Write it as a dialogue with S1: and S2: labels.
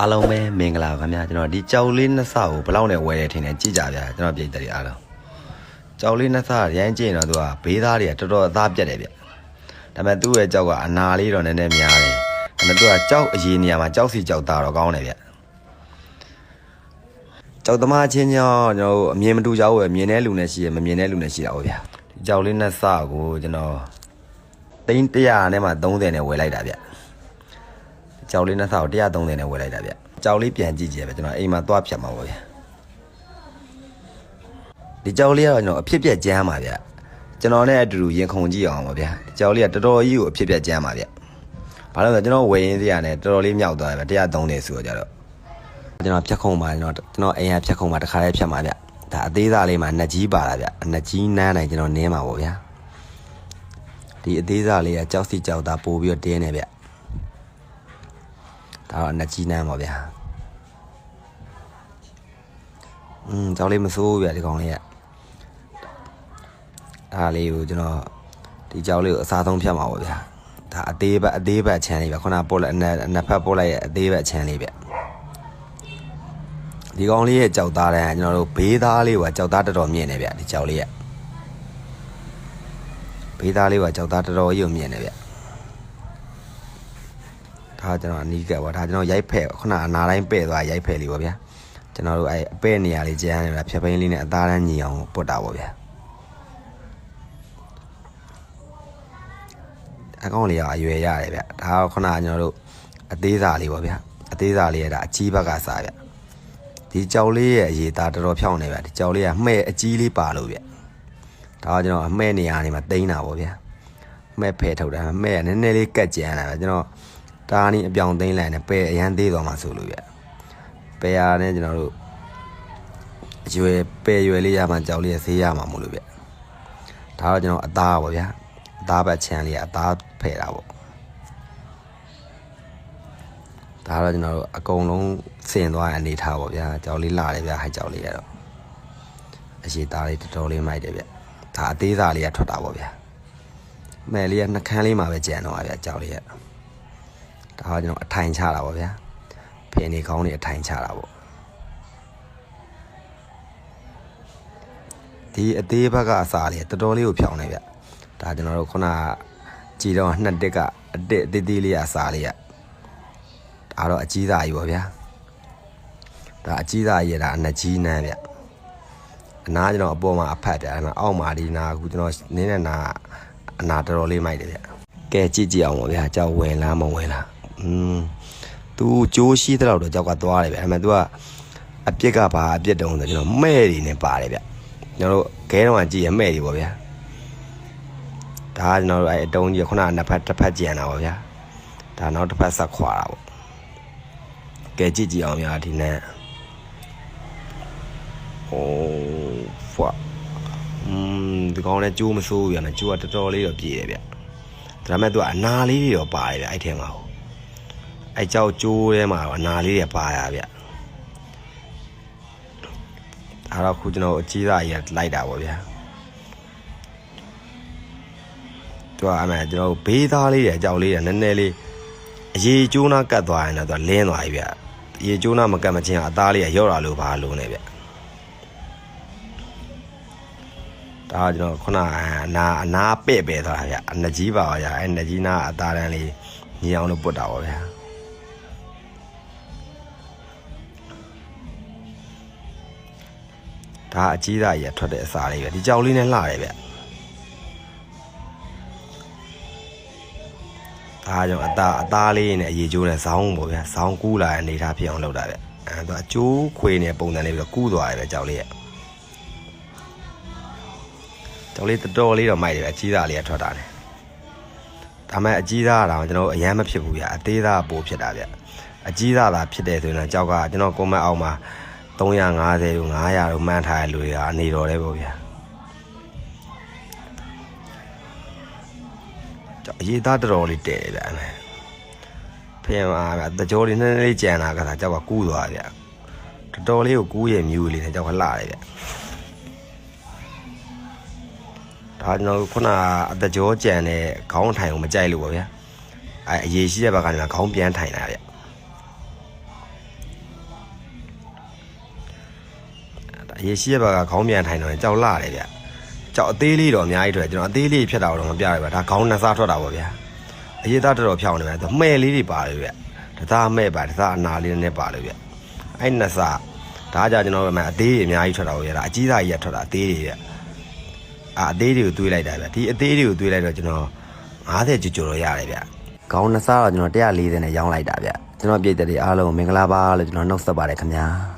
S1: အားလုံးပဲမင်္ဂလာပါခင်ဗျာကျွန်တော်ဒီကြောက်လေးနှစ်ဆကိုဘယ်လောက်နဲ့ဝယ်ရထင်တယ်ကြည့်ကြဗျာကျွန်တော်ပြည်သက်တွေအားလုံးကြောက်လေးနှစ်ဆရိုင်းကြည့်ရင်တော့သူကဘေးသားတွေကတော်တော်အသားပြတ်တယ်ဗျဒါပေမဲ့သူ့ရဲ့ကြောက်ကအနာလေးတော့နည်းနည်းများတယ်ဒါပေမဲ့သူကကြောက်အရေးနေရာမှာကြောက်စီကြောက်သားတော့ကောင်းတယ်ဗျကြောက်သမားချင်းကြောင့်ကျွန်တော်တို့အမြင်မတူကြဘူးပဲမြင်တဲ့လူနဲ့ရှိရမမြင်တဲ့လူနဲ့ရှိတာဟုတ်ဗျာဒီကြောက်လေးနှစ်ဆကိုကျွန်တော်သိန်း100နဲ့မှ30နဲ့ဝယ်လိုက်တာဗျ ကြောက်လေးနှစ်ဆောက်130နဲ့ဝယ်လိုက်တာဗျကြောက်လေးပြန်ကြည့်ကြည့်ပဲကျွန်တော်အိမ်မှာသွားဖြတ်မှာပါဗျဒီကြောက်လေးကတော့ကျွန်တော်အဖြစ်ပြက်ကြမ်းပါဗျကျွန်တော်နဲ့အတူတူရင်ခုန်ကြည့်အောင်ပါဗျဒီကြောက်လေးကတော်တော်ကြီးကိုအဖြစ်ပြက်ကြမ်းပါဗျဘာလို့လဲဆိုတော့ကျွန်တော်ဝယ်ရင်းစရာနဲ့တော်တော်လေးမြောက်သွားတယ်ဗျ130ဆိုတော့ကြတော့ကျွန်တော်ဖြတ်ခုံပါကျွန်တော်ကျွန်တော်အိမ်ကဖြတ်ခုံပါတစ်ခါလေးဖြတ်မှာဗျဒါအသေးစားလေးမှာနှစ်ကြီးပါလာဗျနှစ်ကြီးနန်းနိုင်ကျွန်တော်နင်းမှာပေါ့ဗျာဒီအသေးစားလေးကကြောက်စီကြောက်သားပို့ပြီးတော့တင်းနေဗျ ဒါတော့နှစ်ကြီးနန်းပါဗျာอืมကြောက်လေးမစိုးဘူးဗျာဒီကောင်လေးကဒါလေးကိုကျွန်တော်ဒီကြောက်လေးကိုအစားဆုံးဖြတ်မှာပါဗျာဒါအသေးဘက်အသေးဘက်ချမ်းလေးဗျာခုနပို့လိုက်အနှစ်အနှစ်ဖက်ပို့လိုက်ရဲ့အသေးဘက်ချမ်းလေးဗျဒီကောင်လေးရဲ့ကြောက်သားတဲ့ကျွန်တော်တို့ဘေးသားလေးကကြောက်သားတော်တော်မြင့်နေဗျာဒီကြောက်လေးကဘေးသားလေးကကြောက်သားတော်တော်ကြီးကိုမြင့်နေဗျာ ဒါကျွန်တော်အနီးကပ်ပါဒါကျွန်တော်ရိုက်ဖက်ခုနအနာတိုင်းပဲ့သွားရိုက်ဖက်လေးပါဗျာကျွန်တော်တို့အဲအပဲ့နေရာလေးကျန်းနေတာဖြတ်ပိန်းလေးနဲ့အသားတန်းညီအောင်ပုတ်တာပါဗျာအကောင်လေးကအရွယ်ရတယ်ဗျဒါကခုနကကျွန်တော်တို့အသေးစားလေးပါဗျာအသေးစားလေးရတာအကြီးဘက်ကစားဗျဒီကြောက်လေးရဲ့အရေးသားတော်တော်ဖြောင်းနေဗျဒီကြောက်လေးကမှဲ့အကြီးလေးပါလို့ဗျဒါကကျွန်တော်အမှဲ့နေရာနေမှာတိန်းတာပါဗျာမဲ့ဖဲထုတ်တာမဲ့ကနည်းနည်းလေးကတ်ကြမ်းလာပဲကျွန်တော် ဒါနီအပြောင်သိမ်းလိုက်နဲ့ပဲအရန်သေးသွားမှဆိုလို့ပြပဲရနဲ့ကျွန်တော်တို့အရွယ်ပဲရွယ်လေးရမှကြောက်လေးရဈေးရမှာမို့လို့ပြဒါတော့ကျွန်တော်အသားပါဗျာအသားဘက်ချမ်းလေးကအသားဖဲတာပေါ့ဒါတော့ကျွန်တော်တို့အကုန်လုံးစင်သွားတဲ့အနေထားပေါ့ဗျာကြောက်လေးလာတယ်ဗျာဟိုက်ကြောက်လေးရတော့အရှိသားလေးတော်တော်လေးမိုက်တယ်ဗျဒါအသေးစားလေးကထွက်တာပေါ့ဗျာမယ်လေးကနှကန်းလေးမှာပဲကြံတော့ပါဗျာကြောက်လေးက ဒါကကျွန်တော်အထိုင်ချတာပါဗျာဖင်နေကောင်းနေအထိုင်ချတာပေါ့ဒီအသေးဘက်ကအစာလေးတော်တော်လေးကိုဖြောင်းနေဗျဒါကျွန်တော်တို့ခုနကကြည်တော့နှစ်တက်ကအတက်အသေးသေးလေးကအစာလေးကဒါတော့အကြီးသားကြီးပေါ့ဗျာဒါအကြီးသားကြီးကဒါအနှစ်ကြီးနန်းဗျအနားကျွန်တော်အပေါ်မှာအဖတ်တယ်အဲ့မှာအောက်မှာဒီနာအခုကျွန်တော်နင်းတဲ့နာကအနာတော်တော်လေးမိုက်တယ်ဗျကဲကြည့်ကြည့်အောင်ပါဗျာကြောက်ဝင်လားမဝင်လား อืม तू ကြိုးရှိတဲ့တော့ကြောက်ကသွားတယ်ဗျအဲ့မဲ့ तू ကအပြစ်ကဘာအပြစ်တုံးဆိုကျွန်တော်မဲ့တွေနဲ့ပါတယ်ဗျကျွန်တော်တို့ခဲတော့ကြည့်ရမဲ့တွေပေါ့ဗျာဒါကကျွန်တော်တို့အဲအတုံးကြီးခုနကနှစ်ဖက်တစ်ဖက်ကြံတာပေါ့ဗျာဒါနောက်တစ်ဖက်ဆက်ခွာတာပေါ့ကဲကြည့်ကြည့်အောင်ဗျာဒီနဲ့โอ้ဖွာ อืมဒီကောင်လည်းကျိုးမဆိုးဘူးဗျာနော်ကျိုးကတော်တော်လေးတော့ပြေတယ်ဗျဒါပေမဲ့သူကအနာလေးတွေတော့ပါတယ်ဗျအဲ့ထဲမှာဟို အဲ့ကြောက်ကျိုးထဲမှာတော့အနာလေးတွေပါရဗျဒါတော့ခုကျွန်တော်အကြီးသားကြီးကလိုက်တာပေါ့ဗျာသူကအမှန်ကျွန်တော်ဘေးသားလေးတွေအကြောက်လေးတွေနည်းနည်းလေးအရေးကျိုးနာကတ်သွားရင်တော့သူကလင်းသွားပြီဗျအရေးကျိုးနာမကတ်မချင်းအသားလေးကရော့လာလို့ပါလို့နေဗျဒါကကျွန်တော်ခုနအနာအနာပဲ့ပဲသွားတာဗျအနကြီးပါပါဗျအဲနကြီးနာအသားတန်းလေးညီအောင်လို့ပုတ်တာပါဗျာ ဒါအကြီးသားကြီးကထွက်တဲ့အစာလေးပဲဒီကြောက်လေးနဲ့လှတယ်ဗျဒါကြောင့်အသားအသားလေးနဲ့အရေးကျိုးနဲ့ဇောင်းပေါ့ဗျာဇောင်းကူးလာတဲ့အနေထားဖြစ်အောင်လုပ်တာဗျအဲသူအကျိုးခွေနေပုံစံလေးပြီးတော့ကူးသွားတယ်ဗျကြောက်လေးရဲ့ကြောက်လေးတော်တော်လေးတော့မိုက်တယ်ဗျအကြီးသားလေးကထွက်တာတယ်ဒါမဲ့အကြီးသားကတော့ကျွန်တော်အရန်မဖြစ်ဘူးဗျအသေးသားပိုဖြစ်တာဗျအကြီးသားသာဖြစ်တယ်ဆိုရင်တော့ကြောက်ကကျွန်တော်ကွန်မန့်အောက်မှာ 350တို့900တို့မှန်းထားတဲ့လူတွေကနေတော်တယ်ပေါ့ဗျာကြောက်အရေးသားတော်တော်လေးတဲ့တယ်ဗျအဲ့မဲ့ဖင်ပါဗျတကြောလေးနည်းနည်းလေးကြံလာကသာကြောက်ကကူးသွားဗျတော်တော်လေးကိုကူးရဲ့မြူလေးနဲ့ကြောက်ကလှတယ်ဗျဒါကျွန်တော်တို့ခုနကအတကြောကြံတဲ့ခေါင်းထိုင်ကိုမကြိုက်လို့ပါဗျာအဲအရေးရှိတဲ့ဘက်ကနေမှခေါင်းပြန်ထိုင်လာဗျ အရေးရှိရဘက်ကခေါင်းပြန်ထိုင်တော့ရင်ကြောက်လာတယ်ဗျကြောက်အသေးလေးတော့အများကြီးထွက်ကျွန်တော်အသေးလေးဖြတ်တာတော့မပြရဗျဒါခေါင်းနှစ်စားထွက်တာပေါ့ဗျာအရေးသားတော်တော်ဖြောင်းနေဗျသူမှဲ့လေးတွေပါလေဗျတသားမှဲ့ပါတသားအနာလေးနဲ့ပါလေဗျအဲ့နှစ်စားဒါကြကျွန်တော်ပဲအသေးတွေအများကြီးထွက်တာပေါ့ဗျာဒါအကြီးသားကြီးကထွက်တာအသေးတွေဗျအာအသေးတွေကိုတွေးလိုက်တာဗျဒီအသေးတွေကိုတွေးလိုက်တော့ကျွန်တော်90ကျော်ကျော်တော့ရတယ်ဗျခေါင်းနှစ်စားတော့ကျွန်တော်140နဲ့ရောင်းလိုက်တာဗျကျွန်တော်ပြည်သက်တွေအားလုံးမင်္ဂလာပါလို့ကျွန်တော်နှုတ်ဆက်ပါတယ်ခင်ဗျာ